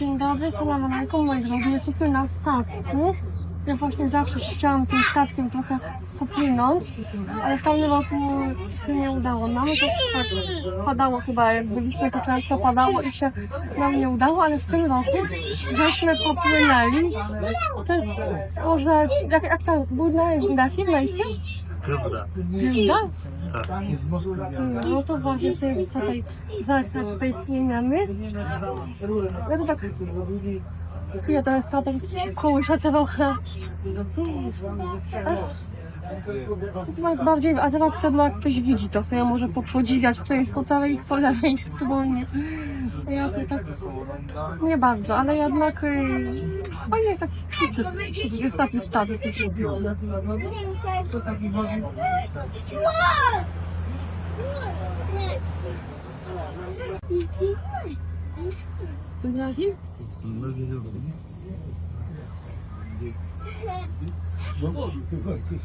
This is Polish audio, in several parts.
Dzień dobry, salam alaikum, moi drodzy. Jesteśmy na statku. Ja właśnie zawsze chciałam tym statkiem trochę popłynąć, ale w tamtym roku się nie udało. Nam to tak padało chyba, jak byliśmy, to często padało i się nam nie udało, ale w tym roku żeśmy popłynęli. To jest może, jak, jak to, był na, na film, na Prawda. Gilda? No to właśnie sobie tutaj zaraz jak tutaj płyniemy. Ja to tak czuję ten statek kołysze trochę. Chyba jest bardziej atrakcja, bo jak ktoś widzi to sobie może popodziwiać, co jest po prawej i po lewej stronie. Ja to tak nie bardzo, ale jednak fajnie jest taki czucie, że jest taki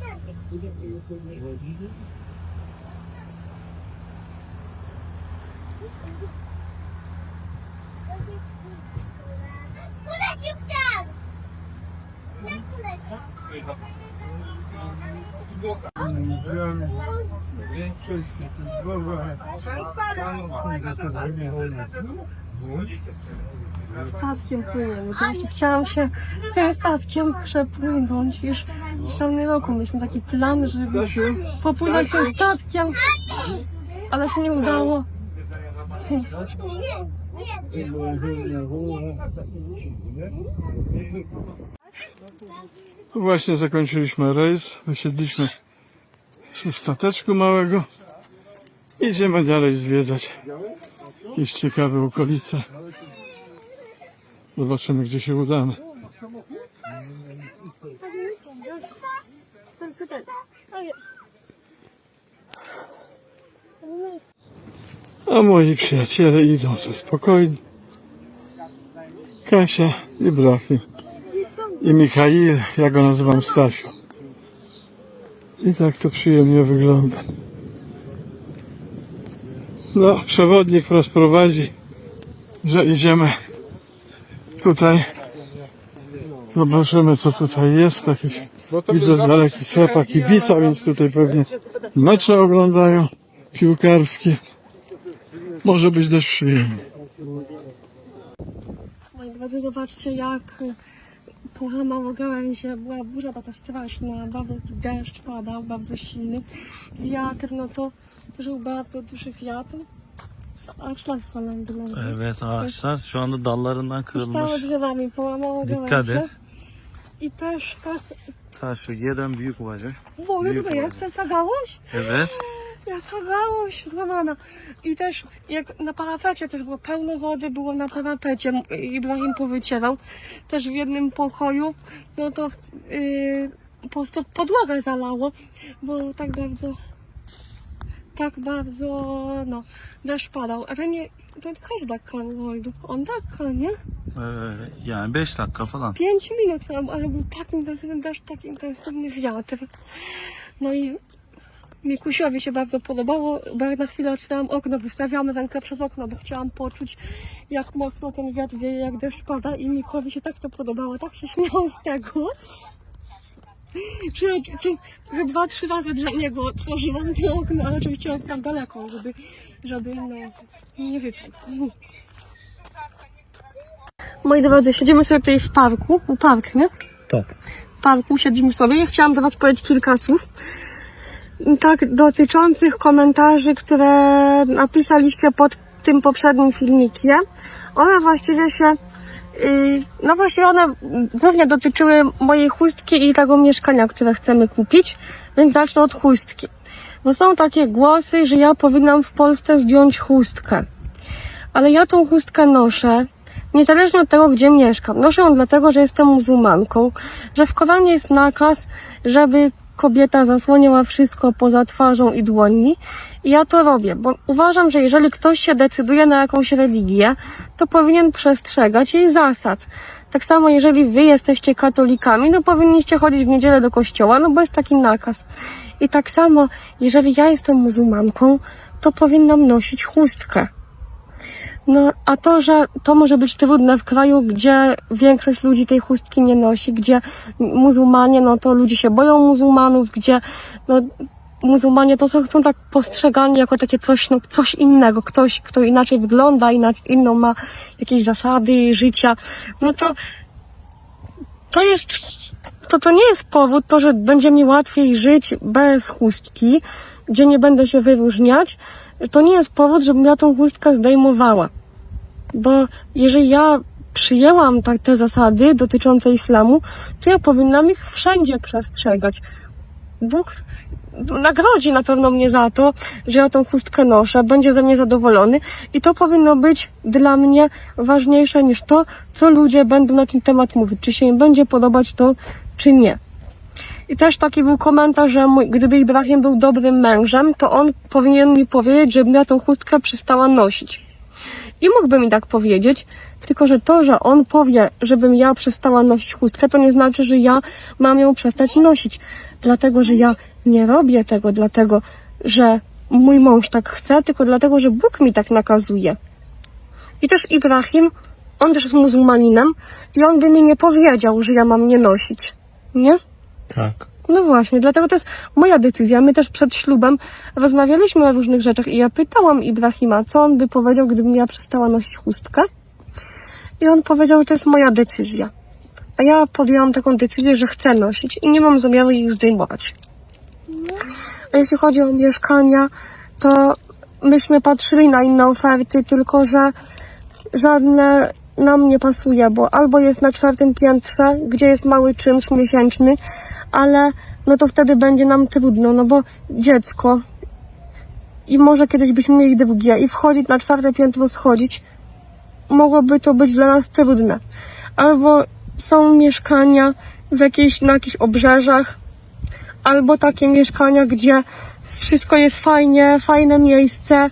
statek. Ibrahim? Polecił tam! Jak poleciał? Większość Statkiem płyniemy. Właśnie chciałam się tym statkiem przepłynąć. Już w tamtym roku mieliśmy taki plan, żeby popłynąć tym statkiem, ale się nie udało. Właśnie zakończyliśmy rejs. Wysiedliśmy ze stateczku małego. Idziemy dalej zwiedzać jakieś ciekawe okolice. Zobaczymy, gdzie się udamy. A moi przyjaciele idą sobie spokojnie. Kasia i Brachim. I Michail, ja go nazywam Stasiu. I tak to przyjemnie wygląda. No, przewodnik nas prowadzi, że idziemy tutaj. Zobaczymy, co tutaj jest. Jakieś, widzę z daleka strefa kibica, więc tutaj pewnie mecze oglądają piłkarskie. Może być dość przyjemnie. Moi drodzy, zobaczcie jak połamało gałęzie, była burza taka straszna, bardzo deszcz padał, bardzo silny. Wiatr, no to też był bardzo duży wiatr. Ağaçlar sallandı. lan. Evet ağaçlar şu anda dallarından kırılmış. drzewami, połamało Dikkat gałęzie. et. I też tak, Ta şu jeden büyük olacak. bo Büyük to jest, to jest ta gałąź? Evet. Jaka gałąź złamana. I też jak na parapecie też było pełno wody, było na parapecie. Ibrahim powyciewał. Też w jednym pokoju, no to yy, po prostu podłogę zalało, bo tak bardzo, tak bardzo, no, deszcz padał. A to nie, to kaç dakika oldu? 10 dakika, nie? Ee, yani 5 dakika falan. 5 minut tam, ale był tak intensywny deszcz, tak intensywny wiatr. No i Mikusiowi się bardzo podobało, bo na chwilę otwierałam okno, wystawiamy rękę przez okno, bo chciałam poczuć, jak mocno ten wiatr wieje, jak deszcz pada i Mikowi się tak to podobało, tak się śmiał z tego. Że dwa, trzy razy dla niego otworzyłam to okno, ale oczywiście on tam daleko, żeby, żeby no, nie wypadł. Moi drodzy, siedzimy sobie tutaj w parku, u park, nie? Tak. W parku siedzimy sobie. Ja chciałam do Was powiedzieć kilka słów. Tak, dotyczących komentarzy, które napisaliście pod tym poprzednim filmikiem. One właściwie się, yy, no właściwie one głównie dotyczyły mojej chustki i tego mieszkania, które chcemy kupić, więc zacznę od chustki. Bo są takie głosy, że ja powinnam w Polsce zdjąć chustkę. Ale ja tą chustkę noszę, niezależnie od tego, gdzie mieszkam. Noszę ją dlatego, że jestem muzułmanką, że w Koranie jest nakaz, żeby kobieta zasłaniała wszystko poza twarzą i dłońmi. I ja to robię, bo uważam, że jeżeli ktoś się decyduje na jakąś religię, to powinien przestrzegać jej zasad. Tak samo jeżeli wy jesteście katolikami, no powinniście chodzić w niedzielę do kościoła, no bo jest taki nakaz. I tak samo, jeżeli ja jestem muzułmanką, to powinnam nosić chustkę. No, a to, że to może być trudne w kraju, gdzie większość ludzi tej chustki nie nosi, gdzie muzułmanie, no to ludzie się boją muzułmanów, gdzie no, muzułmanie to są, tak postrzegani jako takie coś, no, coś innego, ktoś, kto inaczej wygląda, inaczej, inną ma jakieś zasady życia, no to to jest, to to nie jest powód, to, że będzie mi łatwiej żyć bez chustki, gdzie nie będę się wyróżniać, to nie jest powód, żebym ja tą chustkę zdejmowała. Bo jeżeli ja przyjęłam tak te zasady dotyczące islamu, to ja powinnam ich wszędzie przestrzegać. Bóg nagrodzi na pewno mnie za to, że ja tą chustkę noszę, będzie ze mnie zadowolony i to powinno być dla mnie ważniejsze niż to, co ludzie będą na ten temat mówić, czy się im będzie podobać to, czy nie. I też taki był komentarz, że mój, gdyby Ibrahim był dobrym mężem, to on powinien mi powiedzieć, żebym ja tą chustkę przestała nosić. I mógłby mi tak powiedzieć, tylko że to, że on powie, żebym ja przestała nosić chustkę, to nie znaczy, że ja mam ją przestać nosić. Dlatego, że ja nie robię tego, dlatego, że mój mąż tak chce, tylko dlatego, że Bóg mi tak nakazuje. I też Ibrahim, on też jest muzułmaninem i on by mi nie powiedział, że ja mam nie nosić. Nie? Tak. No właśnie, dlatego to jest moja decyzja. My też przed ślubem rozmawialiśmy o różnych rzeczach i ja pytałam Ibrahima, co on by powiedział, gdybym ja przestała nosić chustkę. I on powiedział, że to jest moja decyzja. A ja podjęłam taką decyzję, że chcę nosić i nie mam zamiaru ich zdejmować. A jeśli chodzi o mieszkania, to myśmy patrzyli na inne oferty, tylko że żadne nam nie pasuje, bo albo jest na czwartym piętrze, gdzie jest mały czynsz miesięczny, ale no to wtedy będzie nam trudno, no bo dziecko i może kiedyś byśmy mieli drugie i wchodzić na czwarte piętro, schodzić, mogłoby to być dla nas trudne. Albo są mieszkania w jakiejś, na jakichś obrzeżach, albo takie mieszkania, gdzie wszystko jest fajnie, fajne miejsce,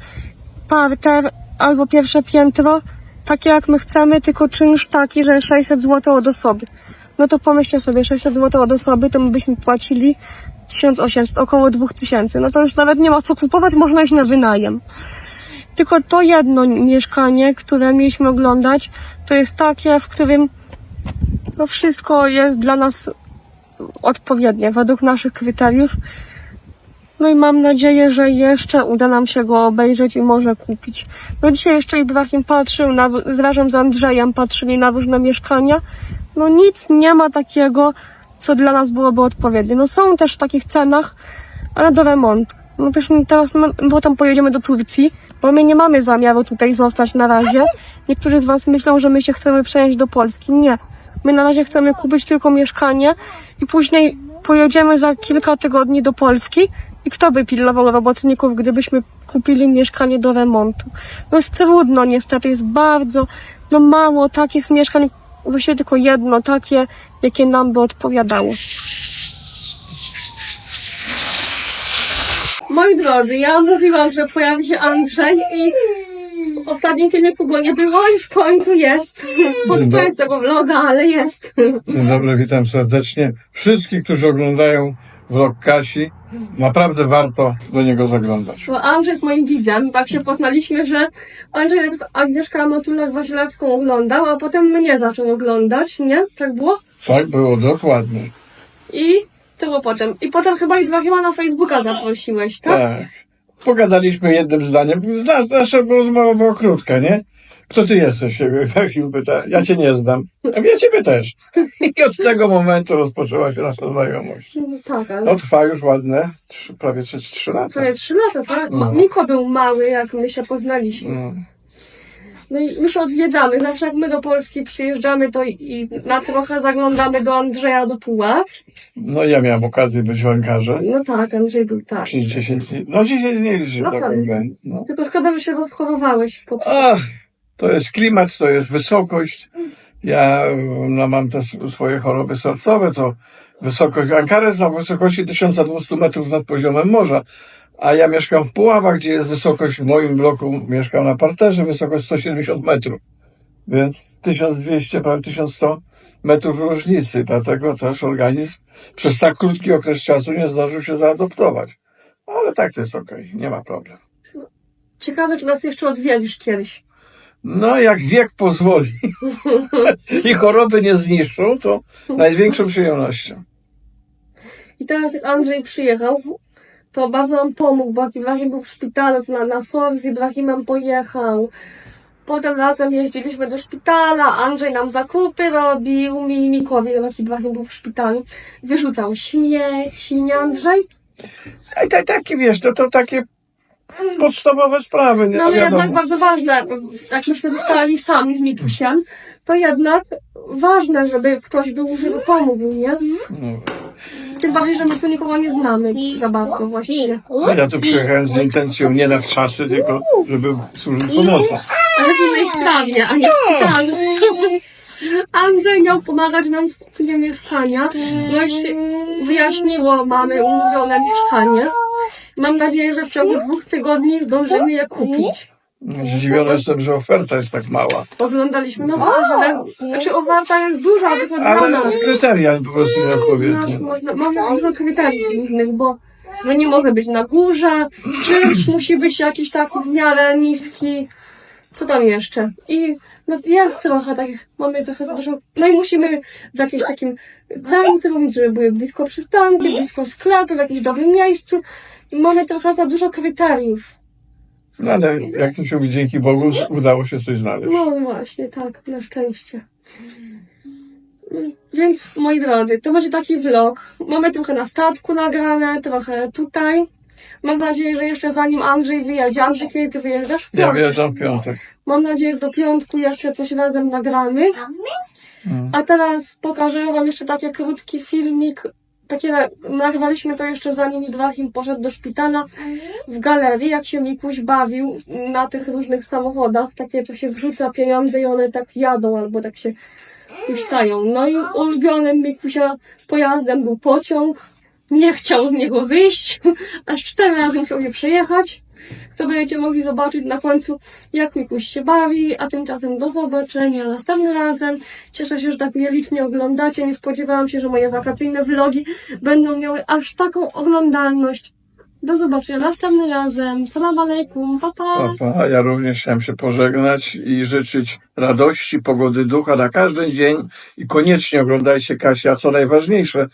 parter albo pierwsze piętro, takie jak my chcemy, tylko czynsz taki, że 600 zł od osoby. No to pomyślcie sobie, 600 zł od osoby, to my byśmy płacili 1800, około 2000. No to już nawet nie ma co kupować, można iść na wynajem. Tylko to jedno mieszkanie, które mieliśmy oglądać, to jest takie, w którym no wszystko jest dla nas odpowiednie, według naszych kryteriów. No i mam nadzieję, że jeszcze uda nam się go obejrzeć i może kupić. No dzisiaj jeszcze Ibrahim patrzył, na, z razem z Andrzejem patrzyli na różne mieszkania. No nic nie ma takiego, co dla nas byłoby odpowiednie. No są też w takich cenach, ale do remontu. No też teraz, potem pojedziemy do Turcji, bo my nie mamy zamiaru tutaj zostać na razie. Niektórzy z Was myślą, że my się chcemy przenieść do Polski. Nie. My na razie chcemy kupić tylko mieszkanie i później pojedziemy za kilka tygodni do Polski i kto by pilnował robotników, gdybyśmy kupili mieszkanie do remontu? No jest trudno niestety, jest bardzo, no mało takich mieszkań, właściwie tylko jedno takie, jakie nam by odpowiadało. Moi drodzy, ja mówiłam, że pojawi się Andrzej i w ostatnim filmiku go nie było i w końcu jest. Pod koniec tego vloga, ale jest. Dzień dobry, witam serdecznie. Wszystkich, którzy oglądają vlog Kasi, naprawdę warto do niego zaglądać. Bo Andrzej jest moim widzem. Tak się poznaliśmy, że Andrzej najpierw Agnieszka Matulę Wasilewską oglądał, a potem mnie zaczął oglądać, nie? Tak było? Tak było, dokładnie. I co było potem? I potem chyba Ibrahima na Facebooka zaprosiłeś, tak? Tak. Pogadaliśmy jednym zdaniem. Zna- Nasza rozmowa była krótka, nie? Kto ty jesteś? Film pyta. Ja cię nie znam. A ja ciebie też. I od tego momentu rozpoczęła się nasza znajomość. No Tak, ale No trwa już ładne, trzy, prawie trzy, trzy lata. prawie trzy lata, tak? No. Miko był mały, jak my się poznaliśmy. No. No i my się odwiedzamy. Zawsze jak my do Polski przyjeżdżamy, to i- i na trochę zaglądamy do Andrzeja do Puław. no ja miałem okazję być w Ankarze. No tak, Andrzej był tak. Przez 10 dni. No dzisiaj nie liczy No tak. No. Tylko szkoda, że się rozchorowałeś. Po... Ach, to jest klimat, to jest wysokość. Ja no, mam te s- swoje choroby sercowe, to wysokość, Ankara jest na wysokości 1200 metrów nad poziomem morza, a ja mieszkam w Puławach, gdzie jest wysokość w moim bloku, mieszkam na parterze, wysokość 170 metrów. Więc 1200, prawie 1100 metrów różnicy, dlatego też organizm przez tak krótki okres czasu nie zdążył się zaadoptować. Ale tak to jest okej, nie ma problemu. Ciekawe, czy nas jeszcze odwiedzisz kiedyś. No, jak wiek pozwoli i choroby nie zniszczą, to największą przyjemnością. I teraz jak Andrzej przyjechał, to bardzo nam pomógł, bo jak Ibrahim był w szpitalu, to na, na SOR z Ibrahimem pojechał. Potem razem jeździliśmy do szpitala, Andrzej nam zakupy robił, mi Mikowi, jak Ibrahim był w szpitalu. Wyrzucał śmieci, nie Andrzej? I tak, takie, wiesz, to, to takie podstawowe sprawy, nie No ale wiadomo. jednak bardzo ważne, jak myśmy zostali sami z Mikusiem, to jednak ważne, żeby ktoś był, żeby pomógł, nie? No. Tym bardziej, że my tu nikogo nie znamy za bardzo właściwie. No, ja tu przyjechałem z intencją nie na wczasy, tylko żeby służyć pomocą. Ale w innej sprawie, a nie szpitalu. Andrzej miał pomagać nam w kupnie mieszkania. No i się wyjaśniło, mamy umówione mieszkanie. Mam nadzieję, że w ciągu dwóch tygodni zdążymy je kupić. Zdziwiony jestem, że oferta jest tak mała. Oglądaliśmy, no ale, znaczy oferta jest duża, tylko dla Ale nas. kryteria po prostu nie Nasz, odpowiednie. można, mamy dużo kryteriów różnych, bo że nie może być na górze, czynsz musi być jakiś taki w miarę niski. Co tam jeszcze? I no jest trochę tak, mamy trochę za dużo. No i musimy w jakimś takim centrum, żeby były blisko przystanki, blisko sklepy, w jakimś dobrym miejscu. I mamy trochę za dużo kryteriów. No ale jak to się mówi, dzięki Bogu udało się coś znaleźć. No właśnie, tak, na szczęście. Więc moi drodzy, to będzie taki vlog. Mamy trochę na statku nagrane, trochę tutaj. Mam nadzieję, że jeszcze zanim Andrzej wyjedzie. Andrzej, kiedy ty wyjeżdżasz? W Ja piątek. wyjeżdżam w piątek. Mam nadzieję, że do piątku jeszcze coś razem nagramy. Mm. A teraz pokażę wam jeszcze taki krótki filmik. Takie na- nagrywaliśmy to jeszcze zanim Ibrahim poszedł do szpitala w galerii, jak się Mikuś bawił na tych różnych samochodach, takie co się wrzuca pieniądze i one tak jadą albo tak się puszczają. No i ulubionym Mikusia pojazdem był pociąg. Nie chciał z niego wyjść, aż cztery razy musiał się przejechać. To będziecie mogli zobaczyć na końcu, jak Mikuś się bawi, a tymczasem do zobaczenia następnym razem. Cieszę się, że tak mnie licznie oglądacie. Nie spodziewałam się, że moje wakacyjne vlogi będą miały aż taką oglądalność. Do zobaczenia następnym razem. Salam alaikum, pa pa. Opa, a ja również chciałem się pożegnać i życzyć radości, pogody ducha na każdy dzień i koniecznie oglądajcie Kasia, a co najważniejsze,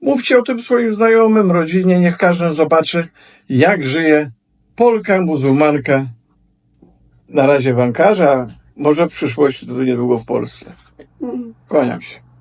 mówcie o tym swoim znajomym, rodzinie, niech każdy zobaczy, jak żyje Polka, muzułmanka, na razie w Ankarze, a może w przyszłości to niedługo w Polsce. Mm. Kłaniam się.